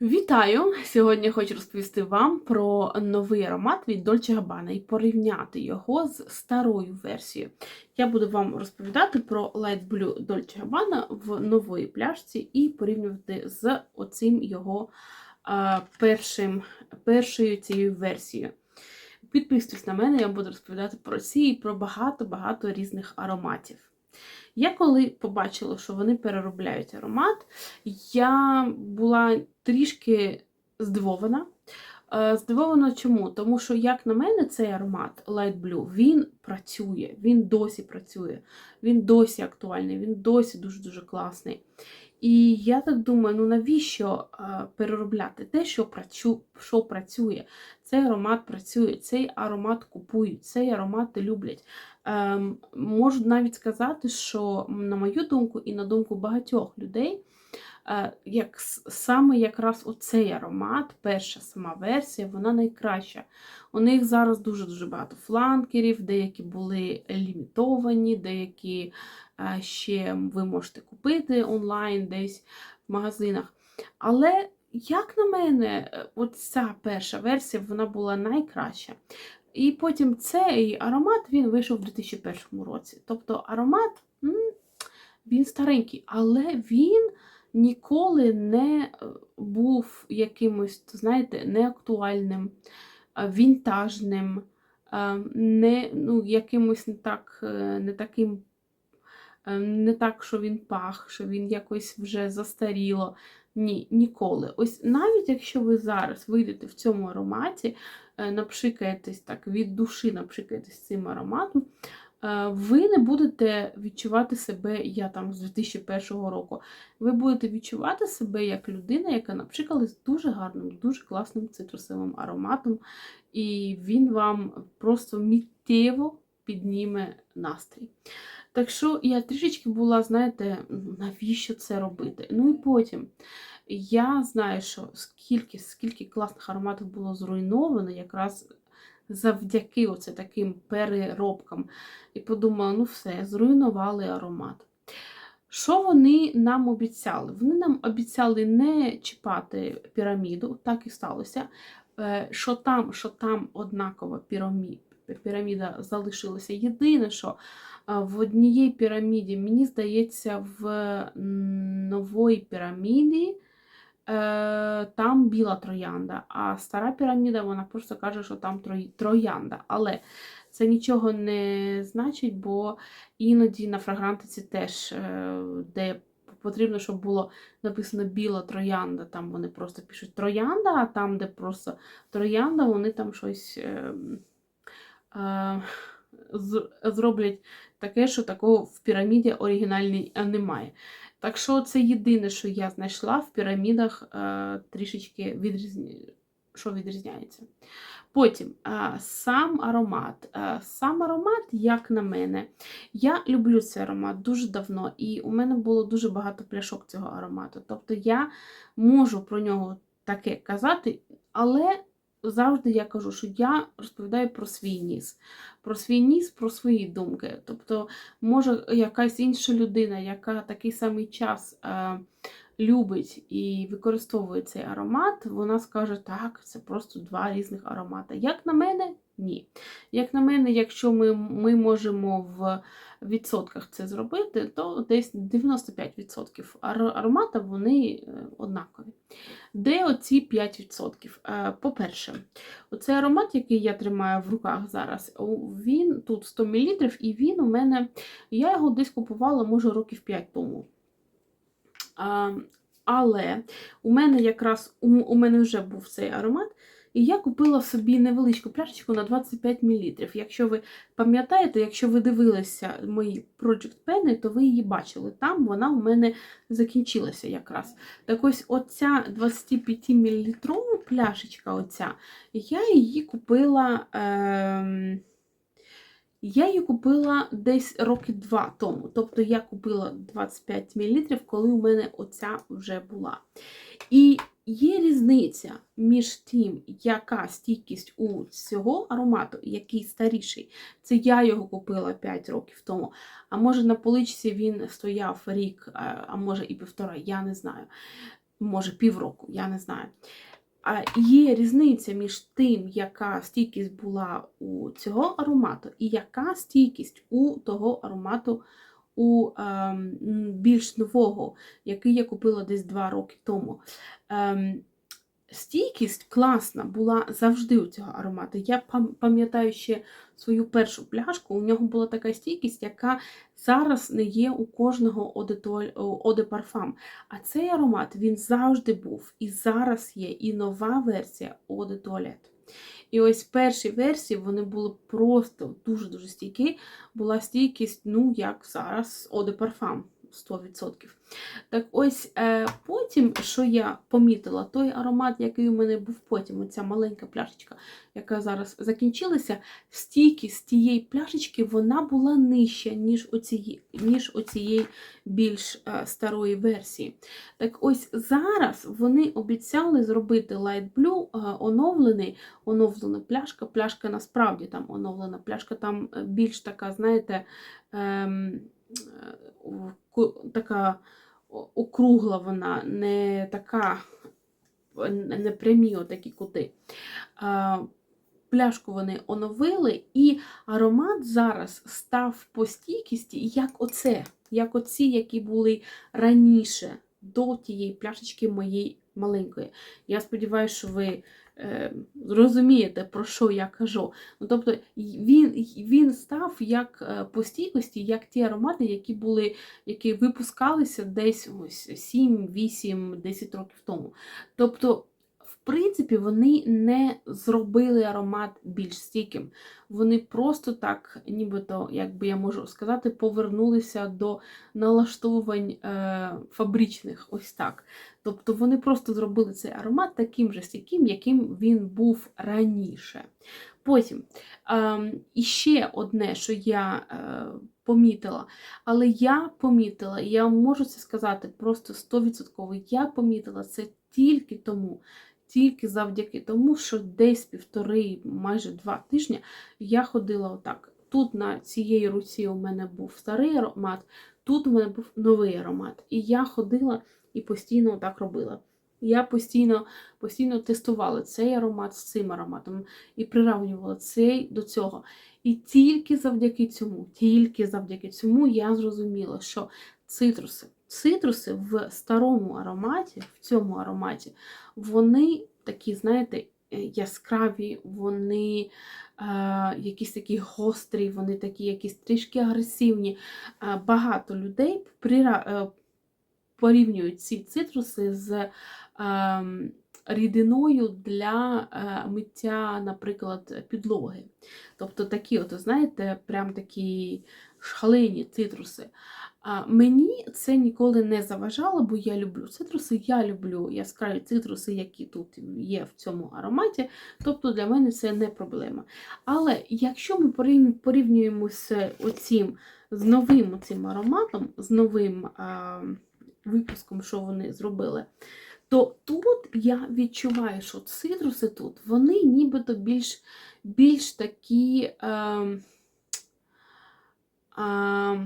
Вітаю! Сьогодні хочу розповісти вам про новий аромат від Dolce Gabbana і порівняти його з старою версією. Я буду вам розповідати про Light Blue Dolce Gabbana в нової пляшці і порівнювати з оцим його а, першим, першою цією версією. Підписуйтесь на мене, я буду розповідати про ці і про багато-багато різних ароматів. Я коли побачила, що вони переробляють аромат, я була трішки здивована. Е, Здивована чому? Тому що, як на мене, цей аромат Light Blue, він працює, він досі працює, він досі актуальний, він досі дуже-дуже класний. І я так думаю, ну навіщо переробляти те, що, працю, що працює? Цей аромат працює, цей аромат купують, цей аромат люблять. Ем, Можу навіть сказати, що, на мою думку, і на думку багатьох людей, як саме якраз оцей аромат, перша сама версія, вона найкраща. У них зараз дуже-дуже багато фланкерів, деякі були лімітовані, деякі е, ще ви можете купити онлайн десь в магазинах. Але, як на мене, е, от ця перша версія вона була найкраща. І потім цей аромат він вийшов у 2001 році. Тобто аромат він старенький, але він ніколи не е, був якимось, знаєте, неактуальним, е, вінтажним, е, не, ну, якимось не, так, не таким. Не так, що він пах, що він якось вже застаріло. Ні, ніколи. Ось навіть якщо ви зараз вийдете в цьому ароматі, напшикаєтесь так від душі, напшикаєтесь цим ароматом, ви не будете відчувати себе, я там з 2001 року, ви будете відчувати себе як людина, яка напшикалась дуже гарним, дуже класним цитрусовим ароматом, і він вам просто миттєво підніме настрій. Так що я трішечки була, знаєте, навіщо це робити? Ну і потім. Я знаю, що скільки, скільки класних ароматів було зруйновано якраз завдяки оце таким переробкам. І подумала, ну все, зруйнували аромат. Що вони нам обіцяли? Вони нам обіцяли не чіпати піраміду, так і сталося. Е, Що там, що там однакова пірамі- піраміда залишилася. Єдине, що в однієї піраміді, мені здається, в м, нової піраміді е, там біла троянда, а стара піраміда, вона просто каже, що там троянда. Але це нічого не значить, бо іноді на фрагрантиці теж, е, де потрібно, щоб було написано біла троянда, там вони просто пишуть троянда, а там, де просто троянда, вони там щось. Е, е, зроблять таке, що такого в піраміді оригінальній е, немає. Так що це єдине, що я знайшла в пірамідах е, трішечки відрізні... що відрізняється. Потім е, сам аромат. Е, сам аромат, як на мене, я люблю цей аромат дуже давно, і у мене було дуже багато пляшок цього аромату. Тобто я можу про нього таке казати, але завжди я кажу, що я розповідаю про свій ніс, про свій ніс, про свої думки. Тобто, може, якась інша людина, яка такий самий час е, любить і використовує цей аромат, вона скаже, так, це просто два різних аромати. Як на мене, ні. Як на мене, якщо ми, ми можемо в відсотках це зробити, то десь 95% ар- аромата вони е, однакові. Де оці 5%? Е, По-перше, оцей аромат, який я тримаю в руках зараз, він тут 100 мл, і він у мене, я його десь купувала, може, років 5 тому. Але у мене якраз у, у мене вже був цей аромат, і я купила собі невеличку пляшечку на 25 мл. Якщо ви пам'ятаєте, якщо ви дивилися мої Project Pen, то ви її бачили. Там вона у мене закінчилася якраз. Так ось оця 25 мл пляшечка, оця, я її купила. Ем... Я її купила десь роки два тому. Тобто я купила 25 мл, коли у мене оця вже була. І є різниця між тим, яка стійкість у цього аромату, який старіший. Це я його купила 5 років тому. А може на поличці він стояв рік, а а може і півтора, я не знаю. може півроку, я не знаю. А є різниця між тим, яка стійкість була у цього аромату, і яка стійкість у того аромату у ем, більш нового, який я купила десь 2 роки тому. Ем, стійкість класна була завжди у цього аромату. Я пам'ятаю ще свою першу пляшку, у нього була така стійкість, яка зараз не є у кожного Оде Парфам. А цей аромат він завжди був і зараз є і нова версія de Toilette. І ось перші версії вони були просто дуже-дуже стійкі. Була стійкість, ну, як зараз Оде Парфам. 100%. Так ось е, потім, що я помітила, той аромат, який у мене був потім, оця маленька пляшечка, яка зараз закінчилася, стійкість тієї пляшечки вона була нижча, ніж оцієї, ніж оцієї більш е, старої версії. Так ось зараз вони обіцяли зробити Light Blue е, оновлений, оновлена пляшка. Пляшка насправді там оновлена, пляшка там більш така, знаєте, ем, така округла вона, не така, не прямі отакі кути. Пляшку вони оновили, і аромат зараз став по стійкісті, як оце, як оці, які були раніше до тієї пляшечки моєї маленької. Я сподіваюся, що ви е, розумієте, про що я кажу. Ну, тобто він, він став як е, по стійкості, як ті аромати, які були, які випускалися десь ось 7, 8, 10 років тому. Тобто, принципі, вони не зробили аромат більш стійким. Вони просто так, нібито, як би я можу сказати, повернулися до налаштовувань е, фабричних, ось так. Тобто вони просто зробили цей аромат таким же стійким, яким він був раніше. Потім е, іще одне, що я е, помітила, але я помітила, і я можу це сказати просто 100%, я помітила це тільки тому, тільки завдяки тому, що десь півтори, майже два тижні я ходила отак. Тут на цієї руці у мене був старий аромат, тут у мене був новий аромат. І я ходила і постійно так робила. Я постійно постійно тестувала цей аромат з цим ароматом і приравнювала цей до цього. І тільки завдяки цьому, тільки завдяки цьому я зрозуміла, що цитруси, цитруси в старому ароматі, в цьому ароматі, вони такі, знаєте, е, яскраві, вони е, якісь такі гострі, вони такі якісь трішки агресивні. Е, багато людей е, порівнюють ці цитруси з е, рідиною для миття, наприклад, підлоги. Тобто такі, от, знаєте, прям такі шалені цитруси. Мені це ніколи не заважало, бо я люблю цитруси, я люблю яскраві цитруси, які тут є в цьому ароматі. Тобто для мене це не проблема. Але якщо ми порівнюємо з оцім, з новим цим ароматом, з новим а, випуском, що вони зробили, то тут я відчуваю, що цитруси тут, вони нібито більш більш такі. А, а,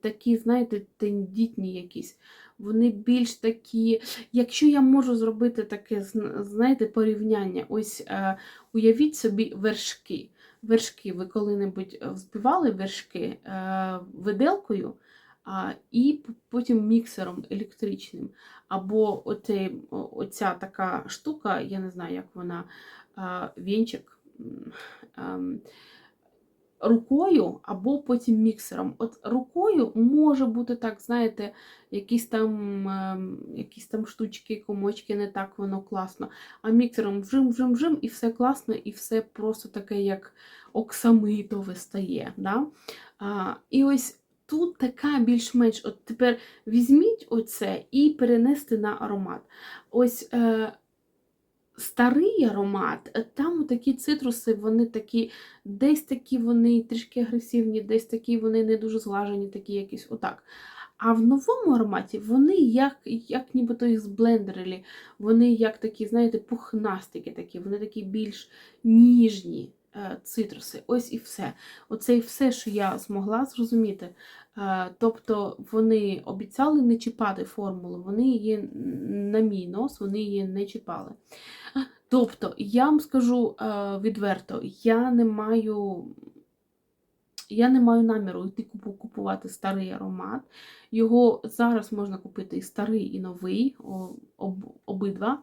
такі, знаєте, тендітні якісь. Вони більш такі. Якщо я можу зробити таке, знаєте, порівняння, ось е, уявіть собі вершки. Вершки, ви коли-небудь взбивали вершки е, виделкою а, і потім міксером електричним. Або оце, оця така штука, я не знаю, як вона, е, вінчик. Е, рукою або потім міксером. От рукою може бути так, знаєте, якісь там ем, якісь там штучки, комочки, не так воно класно. А міксером вжим-вжим-вжим, і все класно, і все просто таке, як оксамитове стає. Да? А, І ось. Тут така більш-менш, от тепер візьміть оце і перенести на аромат. Ось е, старий аромат, е, там такі цитруси, вони такі, десь такі вони трішки агресивні, десь такі вони не дуже зглажені, такі якісь отак. А в новому ароматі вони як як нібито їх зблендерили, вони як такі, знаєте, пухнастики такі, вони такі більш ніжні цитруси. Ось і все. Оце і все, що я змогла зрозуміти Е, Тобто вони обіцяли не чіпати формулу, вони її на мій нос, вони її не чіпали. Тобто, я вам скажу е, відверто, я не маю. Я не маю наміру йти купувати старий аромат. Його зараз можна купити і старий, і новий, об- обидва.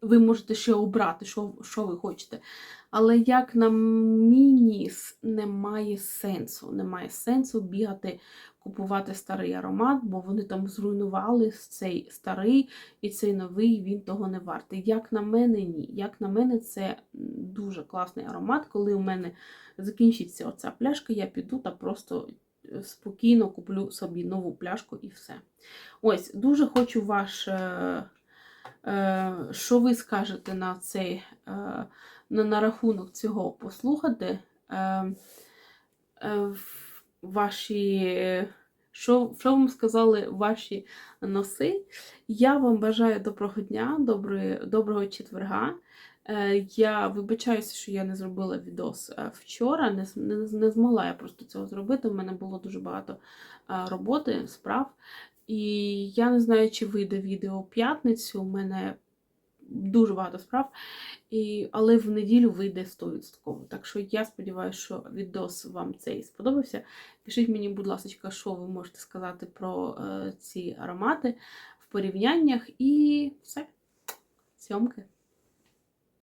Ви можете ще обрати, що, що ви хочете. Але як на мій ніс, немає сенсу. Немає сенсу бігати, купувати старий аромат, бо вони там зруйнували цей старий і цей новий, він того не вартий. Як на мене, ні. Як на мене, це дуже класний аромат. Коли у мене закінчиться оця пляшка, я піду та просто е, спокійно куплю собі нову пляшку і все. Ось, дуже хочу ваш. Е, Що ви скажете на цей е, на, рахунок цього послухати? Е, Ваші, що, що вам сказали ваші носи? Я вам бажаю доброго дня, доброї, доброго четверга. Я вибачаюся, що я не зробила відос вчора, не, не, не змогла я просто цього зробити. У мене було дуже багато роботи, справ. І я не знаю, чи вийде відео в п'ятницю. У мене дуже багато справ, і, але в неділю вийде 100%. Так що я сподіваюся, що відос вам цей сподобався. Пишіть мені, будь ласка, що ви можете сказати про е, ці аромати в порівняннях і все. Сьомки.